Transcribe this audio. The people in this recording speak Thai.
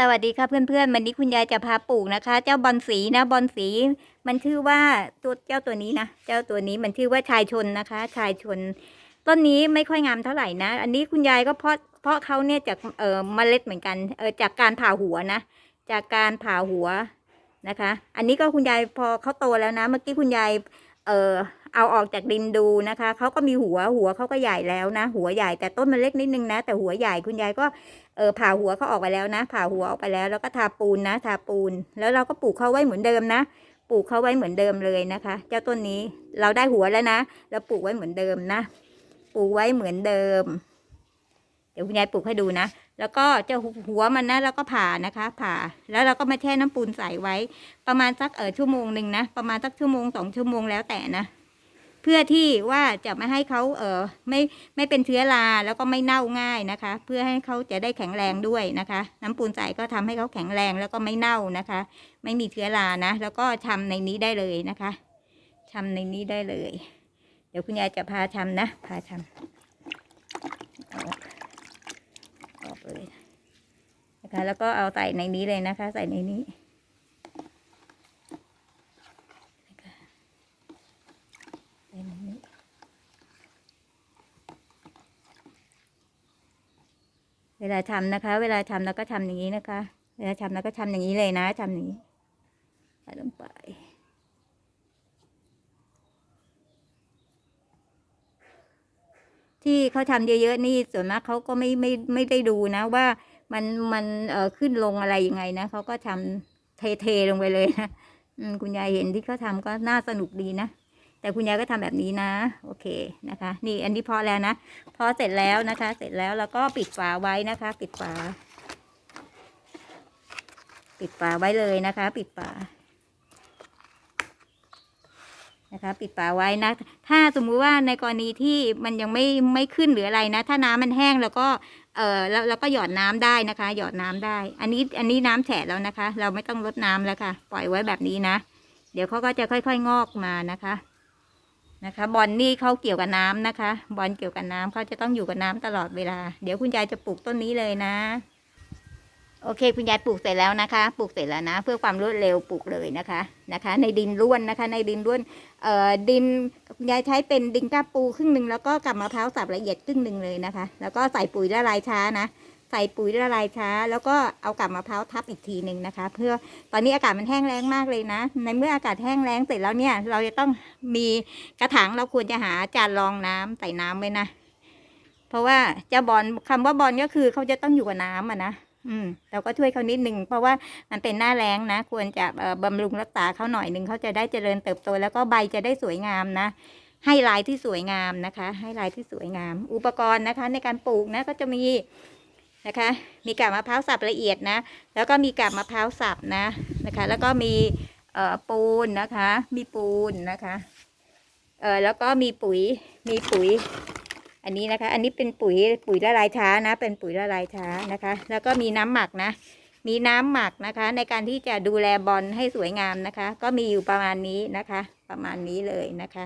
สวัสดีค่ะเพื่อนๆวันนี้คุณยายจะพาปลูกนะคะ เจ้าบอลสีนะบอลสีมันชื่อว่าตัวเจ้าตัวนี้นะเจ้าตัวนี้มันชื่อว่าชายชนนะคะ ชายชน ต้นนี้ไม่ค่อยงามเท่าไหร่นะ อันนี้คุณยายก็เพาะเพาะเขาเนี่ยจากเอ่อเมล็ดเหมือนกันเออจากการผ่าหัวนะ จากการผ่าหัวนะคะ อันนี้ก็คุณยายพอเขาโตแล้วนะ เมื่อกี้คุณยายเออ เอาออกจากดินดูนะคะเขาก็มีหัวหัวเขาก็ใหญ่แล้วนะ หัวใหญ่แต่ต้นมันเล็กนิดนึงนะ แต่หัวใหญ่คุณยายก็เออผ่าหัวเขาออกไปแล้วนะ ผ่าหัวออกไปแล้วแล้วก็ทาปูนนะ ทาปูน แล้วเราก็ปลูกเขาไว้เหมือนเดิมนะ ปลูกเขาไว้เหมือนเดิมเลยนะคะ เจ้าต้นนี้เราได้หัวแล้วนะเราปลูกไว้เหมือนเดิมนะ ปลูกไว้เหมือนเดิม เดี๋ยวคุณยายปลูกให้ดูนะแล้วก็เจ้าหัวมันนะเราก็ผ่านะคะ ผ่าแล้วเราก็มาแช่น้ำปูนใส่ไว้ ประมาณสักเออชั่วโมงหนึ่งนะ ประมาณสักชั่วโมงสองชั่วโมงแล้วแต่นะ พื่อที่ว่าจะไม่ให้เขาเออไม่ไม่เป็นเชื้อราแล้วก็ไม่เน่าง่ายนะคะ เพื่อให้เขาจะได้แข็งแรงด้วยนะคะ น้ำปูนใสก็ทำให้เขาแข็งแรงแล้วก็ไม่เน่านะคะ ไม่มีเชื้อรานะ แล้วก็ทำในนี้ได้เลยนะคะทำในนี้ได้เลย เดี๋ยวคุณยายจะพาทำนะ พาทำเอาออกเลยนะคะ แล้วก็เอาใส่ในนี้เลยนะคะ ใส่ในนี้ ใส่ในนี้ เวลาทำนะคะ เวลาทำแล้วก็ทำอย่างนี้นะคะ เวลาทำแล้วก็ทำอย่างนี้เลยนะทำอย่างนี้ใส่ลงไปที่เขาทำเยอะๆนี่ส่วนมากเขาก็ไม่ไม่ไม่ได้ดูนะ ว่ามันมันเอ่อขึ้นลงอะไรยังไงนะเขาก็ทำเทๆลงไปเลยนะคุณยายเห็นที่เขาทำก็น่าสนุกดีนะ แต่คุณยายก็ทำแบบนี้นะ โอเคนะคะ นี่อันนี้พอแล้วนะ พอเสร็จแล้วนะคะ เสร็จแล้วแล้วก็ปิดฝาไว้นะคะ ปิดฝา ปิดฝาไว้เลยนะคะ ปิดฝานะคะปิดฝาไว้นะ ถ้าสมมุติว่าในกรณีที่มันยังไม่ไม่ขึ้นหรืออะไรนะ ถ้าน้ำมันแห้งแล้วก็เออแล้วเราก็หยอดน้ำได้นะคะ หยอดน้ำได้ อันนี้อันนี้น้ำแฉะแล้วนะคะ เราไม่ต้องลดน้ำแล้วค่ะ ปล่อยไว้แบบนี้นะ เดี๋ยวเขาก็จะค่อยๆงอกมานะคะ นะคะ บอลนี่เขาเกี่ยวกับน้ำนะคะ บอลเกี่ยวกับน้ำเขาจะต้องอยู่กับน้ำตลอดเวลา เดี๋ยวคุณยายจะปลูกต้นนี้เลยนะ โอเค คุณยายปลูกเสร็จแล้วนะคะ ปลูกเสร็จแล้วนะ เพื่อความรวดเร็วปลูกเลยนะคะนะคะ ในดินร่วนนะคะ ในดินร่วนเอ่อดินคุณยายใช้เป็นดินก้าปูครึ่งหนึ่งแล้วก็กับมะพร้าวสับละเอียดครึ่งหนึ่งเลยนะคะ แล้วก็ใส่ปุ๋ยละลายช้านะ ใส่ปุ๋ยละลายช้า แล้วก็เอากับมะพร้าวทับอีกทีหนึ่งนะคะ เพื่อตอนนี้อากาศมันแห้งแล้งมากเลยนะ ในเมื่ออากาศแห้งแล้งเสร็จแล้วเนี่ย เราจะต้องมีกระถางเราควรจะหาจานรองน้ำใส่น้ำไว้นะเพราะว่าเจ้าบอลคำว่าบอลก็คือเขาจะต้องอยู่กับน้ำอะนะอืมเราก็ช่วยเขานิดหนึ่งเพราะว่ามันเป็นหน้าแล้งนะ ควรจะบำรุงรักษาเขาหน่อยหนึ่งเขาจะได้เจริญเติบโต แล้วก็ใบจะได้สวยงามนะ ให้ลายที่สวยงามนะคะ ให้ลายที่สวยงาม อุปกรณ์นะคะ ในการปลูกนะก็จะมี นะคะ มีกาบมะพร้าวสับละเอียดนะ แล้วก็มีกาบมะพร้าวสับนะนะคะ แล้วก็มีเอ่อปูนนะคะ มีปูนนะคะเอ่อแล้วก็มีปุ๋ยมีปุ๋ย อันนี้นะคะ อันนี้เป็นปุ๋ยปุ๋ยละลายช้านะ เป็นปุ๋ยละลายช้านะคะ แล้วก็มีน้ำหมักนะ มีน้ำหมักนะคะ ในการที่จะดูแลบอลให้สวยงามนะคะ ก็มีอยู่ประมาณนี้นะคะ ประมาณนี้เลยนะคะ